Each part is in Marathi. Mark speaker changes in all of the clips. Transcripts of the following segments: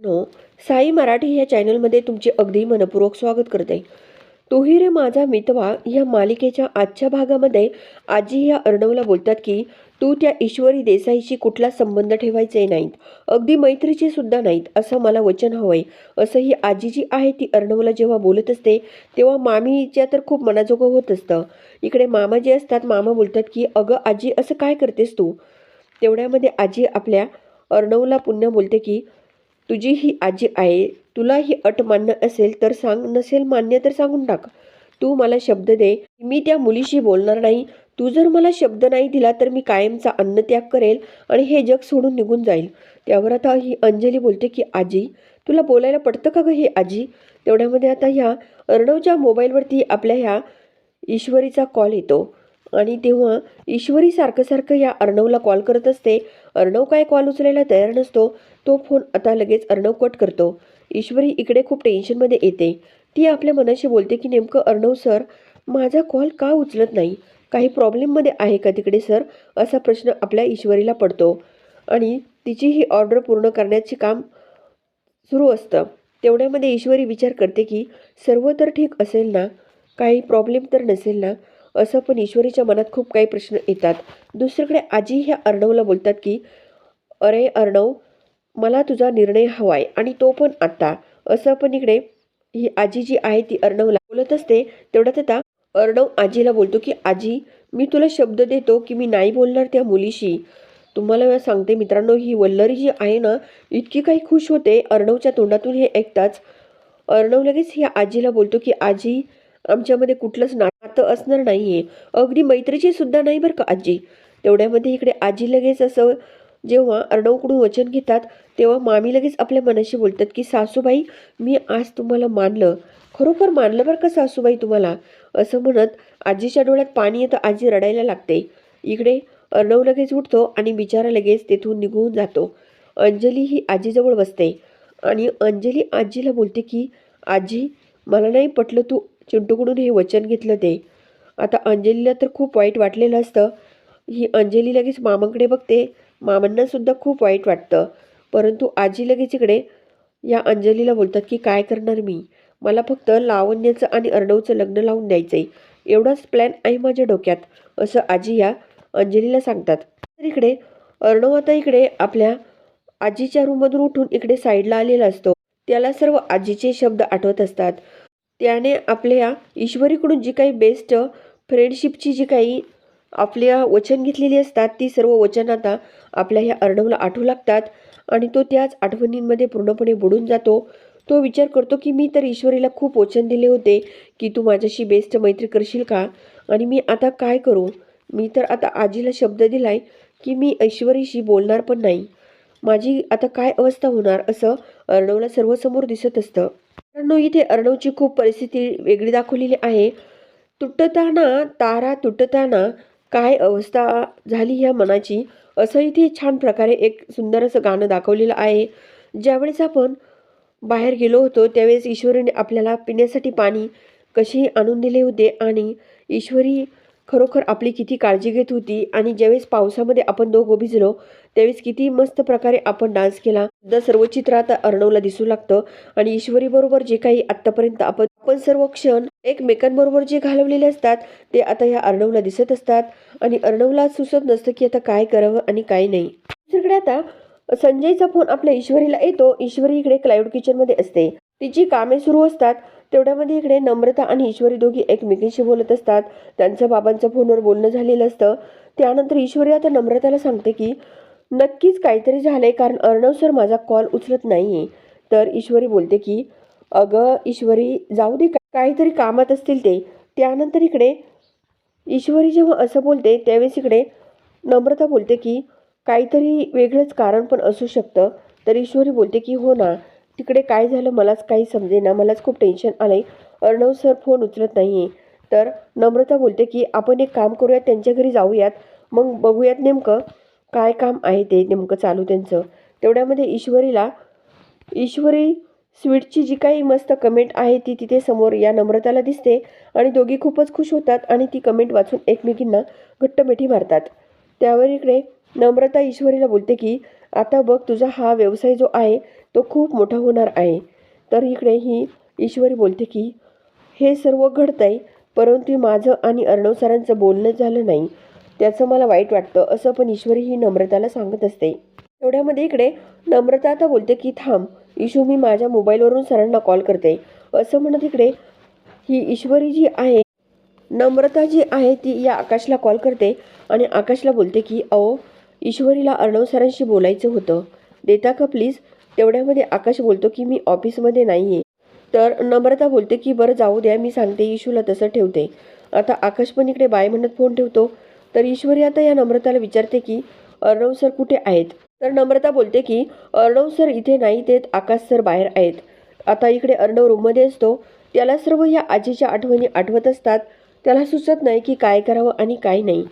Speaker 1: नो साई मराठी या चॅनलमध्ये तुमचे अगदी मनपूर्वक स्वागत करते. तोही रे माझा मितवा या मालिकेच्या आजच्या भागामध्ये आजी या अर्णवला बोलतात की तू त्या ईश्वरी देसाईशी कुठला संबंध ठेवायचे नाहीत. अगदी मैत्रीचे सुद्धा नाहीत असं मला वचन हवंय. असं ही आजी जी आहे ती अर्णवला जेव्हा बोलत असते तेव्हा मामीच्या तर खूप मनाजोगं होत असतं. इकडे मामा जे असतात मामा बोलतात की अगं आजी असं काय करतेस तू? तेवढ्यामध्ये आजी आपल्या अर्णवला पुन्हा बोलते की तुझी ही आजी आहे तुला ही अट मान्य असेल तर सांग नसेल मान्य तर सांगून टाक. तू मला शब्द दे मी त्या मुलीशी बोलणार नाही. तू जर मला शब्द नाही दिला तर मी कायमचा अन्नत्याग करेल आणि हे जग सोडून निघून जाईल. त्यावर आता ही अंजली बोलते की आजी तुला बोलायला पडतं का गं हे आजी? तेवढ्यामध्ये आता ह्या अर्णवच्या मोबाईलवरती आपल्या ह्या ईश्वरीचा कॉल येतो. आणि तेव्हा ईश्वरी सारखं सारखं या अर्णवला कॉल करत असते. अर्णव काय कॉल उचलायला तयार नसतो तो फोन आता लगेच अर्णव कट करतो. ईश्वरी इकडे खूप टेन्शनमध्ये येते. ती आपल्या मनाशी बोलते की नेमकं अर्णव सर माझा कॉल का उचलत नाही? काही प्रॉब्लेममध्ये आहे का तिकडे सर असा प्रश्न आपल्या ईश्वरीला पडतो. आणि तिची ही ऑर्डर पूर्ण करण्याचे काम सुरू असतं. तेवढ्यामध्ये ईश्वरी विचार करते की सर्व तर ठीक असेल ना? काही प्रॉब्लेम तर नसेल ना? असं पण ईश्वरीच्या मनात खूप काही प्रश्न येतात. दुसरीकडे आजी ह्या अर्णवला बोलतात की अरे अर्णव मला तुझा निर्णय हवा आहे आणि तो पण आत्ता असं पण इकडे ही आजी जी आहे ती अर्णवला बोलत असते. तेवढ्यात आता अर्णव आजीला बोलतो की आजी मी तुला शब्द देतो की मी नाही बोलणार त्या मुलीशी. तुम्हाला सांगते मित्रांनो ही वल्लरी जी आहे ना इतकी काही खुश होते अर्णवच्या तोंडातून हे ऐकताच. अर्णव लगेच ह्या आजीला बोलतो की आजी आमच्यामध्ये कुठलंच ना नातं असणार नाही आहे अगदी मैत्रीची सुद्धा नाही बरं का आजी? तेवढ्यामध्ये इकडे आजी लगेच असं जेव्हा अर्णवकडून वचन घेतात तेव्हा मामी लगेच आपल्या मनाशी बोलतात की सासूबाई मी आज तुम्हाला मानलं. खरोखर मानलं बरं का सासूबाई तुम्हाला? असं म्हणत आजीच्या डोळ्यात पाणी येतं आजी रडायला लागते. इकडे अर्णव लगेच उठतो आणि बिचारा लगेच तेथून निघून जातो. अंजली ही आजीजवळ बसते आणि अंजली आजीला बोलते की आजी मला नाही पटलं तू चिंटूकडून हे वचन घेतलं ते. आता अंजलीला तर खूप वाईट वाटलेलं असतं. ही अंजली लगेच मामांकडे बघते. मामांनासुद्धा खूप वाईट वाटतं. परंतु आजी लगेच इकडे या अंजलीला बोलतात की काय करणार मी? मला फक्त लावण्याचं आणि अर्णवचं लग्न लावून द्यायचं आहे एवढाच प्लॅन आहे माझ्या डोक्यात असं आजी या अंजलीला सांगतात. तर इकडे अर्णव आता इकडे आपल्या आजीच्या रूममधून उठून इकडे साईडला आलेला असतो. त्याला सर्व आजीचे शब्द आठवत असतात. त्याने आपल्या ईश्वरीकडून जी काही बेस्ट फ्रेंडशिपची जी काही आपल्या वचन घेतलेली असतात ती सर्व वचन आता आपल्या ह्या अर्णवला आठवू लागतात. आणि तो त्याच आठवणींमध्ये पूर्णपणे बुडून जातो. तो विचार करतो की मी तर ईश्वरीला खूप वचन दिले होते की तू माझ्याशी बेस्ट मैत्री करशील का? आणि मी आता काय करू? मी तर आता आजीला शब्द दिलाय की मी ऐश्वरीशी बोलणार पण नाही. माझी आता काय अवस्था होणार असं अर्णवला सर्वसमोर दिसत असतं. मित्रांनो इथे अर्णवची खूप परिस्थिती वेगळी दाखवलेली आहे. तुटताना तारा तुटताना काय अवस्था झाली ह्या मनाची असं इथे छान प्रकारे एक सुंदर असं गाणं दाखवलेलं आहे. ज्यावेळेस आपण बाहेर गेलो होतो त्यावेळेस ईश्वरीने आपल्याला पिण्यासाठी पाणी कशी आणून दिले होते आणि ईश्वरी खरोखर आपली किती काळजी घेत होती आणि ज्यावेळेस पावसामध्ये आपण दोघं भिजलो त्यावेळेस किती मस्त प्रकारे आपण डान्स केला. तर सर्व चित्र आता अर्णवला दिसू लागतं आणि ईश्वरी बरोबर जे काही आत्तापर्यंत आपण आपण सर्व क्षण एकमेकांबरोबर जे घालवलेले असतात ते आता या अर्णवला दिसत असतात. आणि अर्णवला सुचत नसतं की आता काय करावं आणि काय नाही. दुसरीकडे आता संजयचा फोन आपल्या ईश्वरीला येतो. ईश्वरी इकडे क्लाउड किचनमध्ये असते. तिची कामे सुरू असतात. तेवढ्यामध्ये इकडे नम्रता आणि ईश्वरी दोघी एकमेकींशी बोलत असतात. त्यांचं बाबांचं फोनवर बोलणं झालेलं असतं. त्यानंतर ईश्वरी आता नम्रताला सांगते की नक्कीच काहीतरी झालंय कारण अर्णव सर माझा कॉल उचलत नाहीये. तर ईश्वरी बोलते की अगं ईश्वरी जाऊ दे काहीतरी कामात असतील ते. त्यानंतर इकडे ईश्वरी जेव्हा असं बोलते त्यावेळेस इकडे नम्रता बोलते की काहीतरी वेगळंच कारण पण असू शकतं. तर ईश्वरी बोलते की हो ना तिकडे काय झालं मलाच काही समजेना मलाच खूप टेन्शन आलं आहे अर्णव सर फोन उचलत नाही आहे तर नम्रता बोलते की आपण एक काम करूयात त्यांच्या घरी जाऊयात. मग बघूयात नेमकं. काय काम आहे ते नेमकं चालू त्यांचं. तेवढ्यामध्ये ईश्वरीला ईश्वरी स्वीटची जी काही मस्त कमेंट आहे ती तिथे समोर या नम्रताला दिसते आणि दोघी खूपच खुश होतात आणि ती कमेंट वाचून एकमेकींना घट्ट मिठी मारतात. त्यावर इकडे नम्रता ईश्वरीला बोलते की आता बघ तुझा हा व्यवसाय जो आहे तो खूप मोठा होणार आहे. तर इकडे ही ईश्वरी बोलते की हे सर्व घडतंय परंतु माझं आणि अर्णव सरांचं बोलणं झालं नाही. त्याचं मला वाईट वाटतं असं पण ईश्वरी ही नम्रताला सांगत असते. एवढ्यामध्ये इकडे नम्रता आता बोलते की थांब इशू मी माझ्या मोबाईलवरून सरांना कॉल करते. असं म्हणत इकडे ही ईश्वरी जी आहे नम्रता जी आहे ती या आकाशला कॉल करते आणि आकाशला बोलते की अहो ईश्वरीला अर्णव सरांशी बोलायचं होतं. देता का प्लीज? तेवढ्यामध्ये आकाश बोलतो की मी ऑफिसमध्ये नाही आहे तर नम्रता बोलते की बरं जाऊ द्या मी सांगते इशूला तसं ठेवते. आता आकाश पण इकडे बाय म्हणत फोन ठेवतो. तर ईश्वरी आता या नम्रताला विचारते की अर्णव सर कुठे आहेत? तर नम्रता बोलते की अर्णव सर इथे नाही तेत आकाश सर बाहेर आहेत. आता इकडे अर्णव रूममध्ये असतो. त्याला सर्व या आजीच्या आठवणी आठवत असतात. त्याला सुचत नाही की काय करावं आणि काय नाही.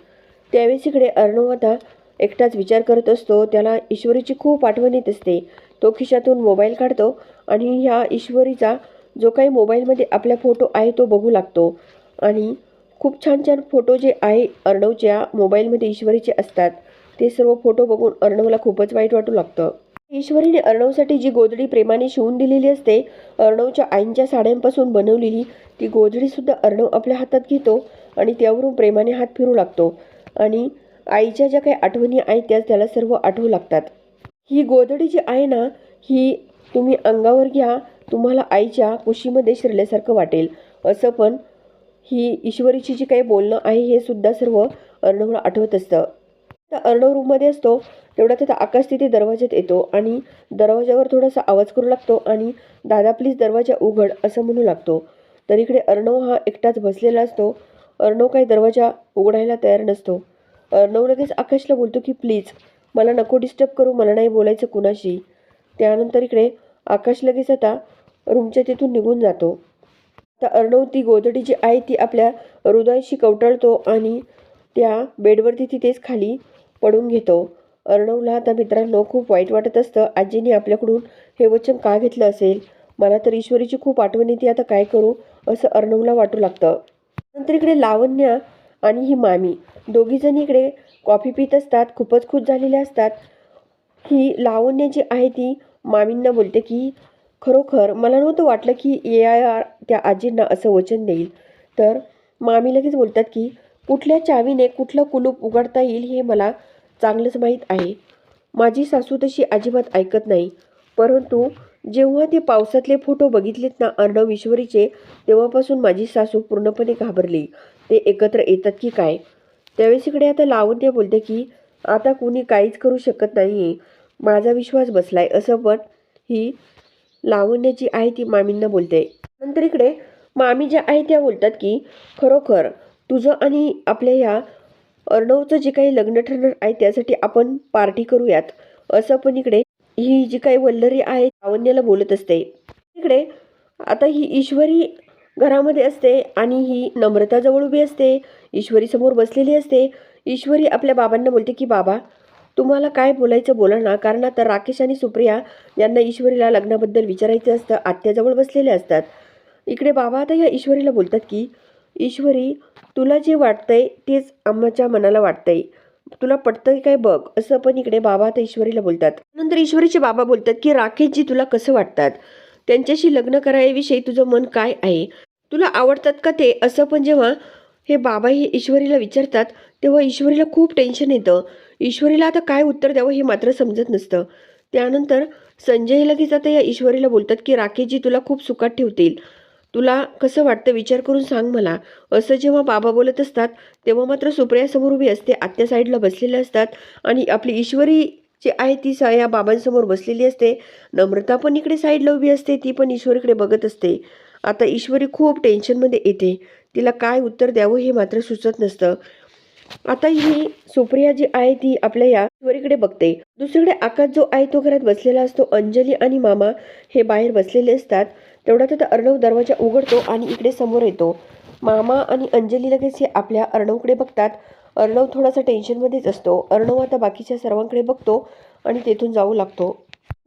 Speaker 1: त्यावेळेस इकडे अर्णव आता एकटाच विचार करत असतो. त्याला ईश्वरीची खूप आठवण येत असते. तो खिशातून मोबाईल काढतो आणि ह्या ईश्वरीचा जो काही मोबाईलमध्ये आपला फोटो आहे तो बघू लागतो. आणि खूप छान छान फोटो जे आहे अर्णवच्या मोबाईलमध्ये ईश्वरीचे असतात. ते सर्व फोटो बघून अर्णवला खूपच वाईट वाटू लागतं. ईश्वरीने अर्णवसाठी जी गोधडी प्रेमाने शिवून दिलेली असते अर्णवच्या आईंच्या साड्यांपासून बनवलेली ती गोधडीसुद्धा अर्णव आपल्या हातात घेतो आणि त्यावरून प्रेमाने हात फिरू लागतो. आणि आईच्या ज्या काही आठवणी आहेत त्याच त्याला सर्व आठवू लागतात. ही गोधडी जी आहे ना ही तुम्ही अंगावर घ्या तुम्हाला आईच्या कुशीमध्ये शिरल्यासारखं वाटेल. असं पण ही ईश्वरीची जी काही बोलणं आहे हे सुद्धा सर्व अर्णवला आठवत असतं. तर अर्णव रूममध्ये असतो तेवढा तिथं आकाश तिथे दरवाज्यात येतो आणि दरवाजावर थोडासा आवाज करू लागतो आणि दादा प्लीज दरवाजा उघड असं म्हणू लागतो. तर इकडे अर्णव हा एकटाच बसलेला असतो. अर्णव काही दरवाजा उघडायला तयार नसतो. अर्णव लगेच आकाशला बोलतो की प्लीज मला नको डिस्टर्ब करू मला नाही बोलायचं कुणाशी. त्यानंतर इकडे आकाश लगेच आता रूमच्या तिथून निघून जातो. तर अर्णव ती गोधडी जी आहे ती आपल्या हृदयाशी कवटाळतो आणि त्या बेडवरती तिथेच खाली पडून घेतो. अर्णवला आता मित्रांनो खूप वाईट वाटत असतं. आजीने आपल्याकडून हे वचन का घेतलं असेल? मला तर ईश्वरीची खूप आठवण येते. आता काय करू? असं अर्णवला वाटू लागतं. नंतर इकडे लावण्या आणि ही मामी. दोघीजणी इकडे कॉफी पित असतात खूपच खुश झालेल्या असतात. ही लावण्य जी आहे ती मामींना बोलते की खरोखर मला नव्हतं वाटलं की ए आय आर त्या आजींना असं वचन देईल. तर मामी लगेच बोलतात की कुठल्या चावीने कुठलं कुलूप उघडता येईल हे मला चांगलंच माहीत आहे. माझी सासू तशी अजिबात ऐकत नाही. परंतु जेव्हा ते पावसातले फोटो बघितलेत ना अर्णव ईश्वरीचे तेव्हापासून माझी सासू पूर्णपणे घाबरली. ते एकत्र येतात की काय? त्यावेळेस इकडे आता लावण्य बोलते की आता कुणी काहीच करू शकत नाही माझा विश्वास बसलाय. असं पण ही लावण्य जी आहे ती मामींना बोलते. नंतर इकडे मामी ज्या आहे त्या बोलतात की खरोखर तुझं आणि आपल्या या अर्णवचं जे काही लग्न ठरणार आहे त्यासाठी आपण पार्टी करूयात. असं पण इकडे ही जी काही वल्लरी आहे लावण्याला बोलत असते. इकडे आता ही ईश्वरी घरामध्ये असते आणि ही नम्रता जवळ उभी असते. ईश्वरी समोर बसलेली असते. ईश्वरी आपल्या बाबांना बोलते की बाबा तुम्हाला काय बोलायचं बोला ना. कारण आता राकेश आणि सुप्रिया यांना ईश्वरीला लग्नाबद्दल विचारायचं असतं. आत्याजवळ बसलेले असतात. इकडे बाबा आता या ईश्वरीला बोलतात की ईश्वरी तुला जे वाटतंय तेच आम्हाच्या मनाला वाटतंय. तुला पटतंय काय बघ. असं पण इकडे बाबा आता ईश्वरीला बोलतात. नंतर ईश्वरीचे बाबा बोलतात की राकेशजी तुला कसं वाटतात? त्यांच्याशी लग्न करायविषयी तुझं मन काय आहे? तुला आवडतात का ते? असं पण जेव्हा हे बाबा हे ईश्वरीला विचारतात तेव्हा ईश्वरीला खूप टेन्शन येतं. ईश्वरीला आता काय उत्तर द्यावं हे मात्र समजत नसतं. त्यानंतर संजय लगेच आता या ईश्वरीला बोलतात की राकेशजी तुला खूप सुखात ठेवतील. तुला कसं वाटतं विचार करून सांग मला. असं जेव्हा बाबा बोलत असतात तेव्हा मात्र सुप्रियासमोर उभी असते आत्या साईडला बसलेल्या असतात आणि आपली ईश्वरी जी आहे ती सा या बाबांसमोर बसलेली असते. नम्रता पण इकडे साईडला उभी असते ती पण ईश्वरीकडे बघत असते. आता ईश्वरी खूप टेन्शनमध्ये येते. तिला काय उत्तर द्यावं हे मात्र सुचत नसतं. आता ही सुप्रिया जी आहे ती आपल्या या ईश्वरीकडे बघते. दुसरीकडे आकाश जो आहे तो घरात बसलेला असतो. अंजली आणि मामा हे बाहेर बसलेले असतात. तेवढ्यात आता अर्णव दरवाजा उघडतो आणि इकडे समोर येतो. मामा आणि अंजली लगेच हे आपल्या अर्णवकडे बघतात. अर्णव थोडासा टेन्शनमध्येच असतो. अर्णव आता बाकीच्या सर्वांकडे बघतो आणि तेथून जाऊ लागतो.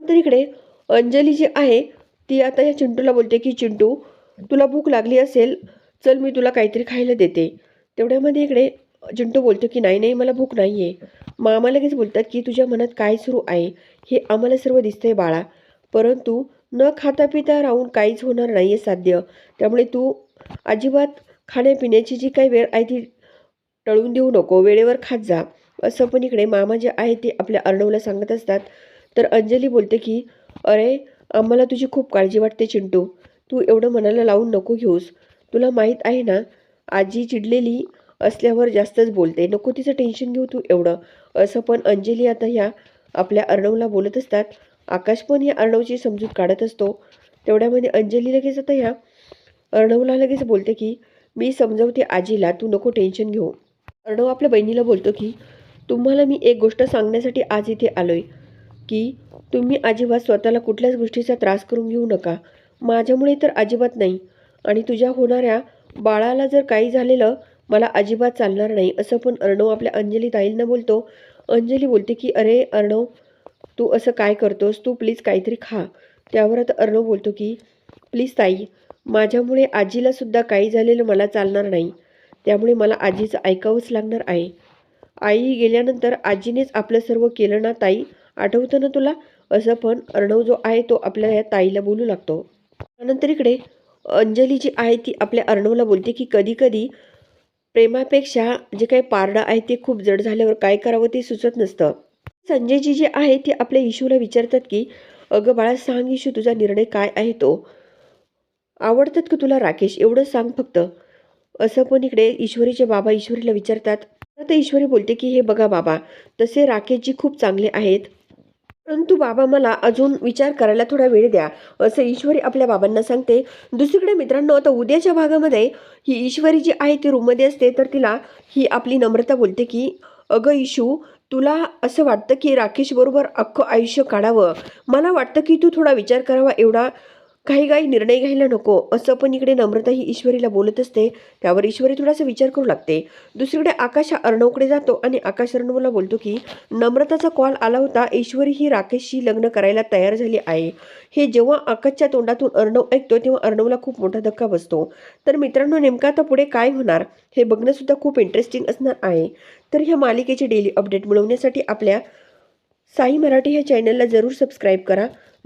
Speaker 1: तर इकडे अंजली जी आहे ती आता या चिंटूला बोलते की चिंटू तुला भूक लागली असेल. चल मी तुला काहीतरी खायला देते. तेवढ्यामध्ये इकडे चिंटू बोलतो की नाही नाही मला भूक नाही आहे मामा लगेच बोलतात की तुझ्या मनात काय सुरू आहे? हे आम्हाला सर्व दिसतंय बाळा. परंतु न खाता पिता राहून काहीच होणार नाही आहे साध्य. त्यामुळे तू अजिबात खाण्यापिण्याची जी काही वेळ आहे ती टळून देऊ नको. वेळेवर खात जा. असं पण इकडे मामा जे आहे ते आपल्या अर्णवला सांगत असतात. तर अंजली बोलते की अरे आम्हाला तुझी खूप काळजी वाटते चिंटू. तू एवढं मनाला लावून नको घेऊस. तुला माहीत आहे ना आजी चिडलेली असल्यावर जास्तच बोलते. नको तिचं टेन्शन घेऊ तू एवढं. असं पण अंजली आता ह्या आपल्या अर्णवला बोलत असतात. आकाश पण या अर्णवची समजूत काढत असतो. तेवढ्यामध्ये अंजली लगेच आता ह्या अर्णवला लगेच बोलते की मी समजवते आजीला तू नको टेन्शन घेऊ. अर्णव आपल्या बहिणीला बोलतो की तुम्हाला मी एक गोष्ट सांगण्यासाठी आज इथे आलोय की तुम्ही अजिबात स्वतःला कुठल्याच गोष्टीचा त्रास करून घेऊ नका. माझ्यामुळे तर अजिबात नाही. आणि तुझ्या होणाऱ्या बाळाला जर काही झालेलं मला अजिबात चालणार नाही. असं पण अर्णव आपल्या अंजली ताईंना बोलतो. अंजली बोलते की अरे अर्णव तू असं काय करतोस? तू प्लीज काहीतरी खा. त्यावर आता अर्णव बोलतो की प्लीज ताई माझ्यामुळे आजीला सुद्धा काही झालेलं मला चालणार नाही. त्यामुळे मला आजीचं ऐकावंच लागणार आहे. आई गेल्यानंतर आजीनेच आपलं सर्व केलं ना ताई? आठवतं ना तुला? असं पण अर्णव जो आहे तो आपल्या या ताईला बोलू लागतो. त्यानंतर इकडे अंजली जी आहे ती आपल्या अर्णवला बोलते की कधी कधी प्रेमापेक्षा जे काही पारडं आहे ते खूप जड झाल्यावर काय करावं ते सुचत नसतं. संजयजी जे आहे ते आपल्या इशूला विचारतात की अगं बाळा सांग इशू तुझा निर्णय काय आहे तो? आवडतात का तुला राकेश? एवढं सांग फक्त. असं पण इकडे ईश्वरीचे बाबा ईश्वरीला विचारतात. तर ईश्वरी बोलते की हे बघा बाबा तसे राकेशजी खूप चांगले आहेत. परंतु बाबा मला अजून विचार करायला थोडा वेळ द्या असं ईश्वरी आपल्या बाबांना सांगते. दुसरीकडे मित्रांनो आता उद्याच्या भागामध्ये ही ईश्वरी जी आहे ती रूममध्ये असते तर तिला ही आपली नम्रता बोलते की अगं इशू तुला असं वाटतं की राकेश बरोबर अख्खं आयुष्य काढावं? मला वाटतं की तू थोडा विचार करावा एवढा काही काही निर्णय घ्यायला नको असं पण इकडे नम्रता ही ईश्वरीला बोलत असते. त्यावर ईश्वरी थोडासा विचार करू लागते. दुसरीकडे आकाश हा अर्णवकडे जातो आणि आकाश अर्णवला बोलतो की नम्रताचा कॉल आला होता. ईश्वरी ही राकेशशी लग्न करायला तयार झाली आहे. हे जेव्हा आकाशच्या तोंडातून अर्णव ऐकतो तेव्हा अर्णवला खूप मोठा धक्का बसतो. तर मित्रांनो नेमका आता पुढे काय होणार? हे बघणंसुद्धा खूप इंटरेस्टिंग असणार आहे. तर ह्या मालिकेचे डेली अपडेट मिळवण्यासाठी आपल्या साई मराठी ह्या चॅनलला जरूर सबस्क्राईब करा.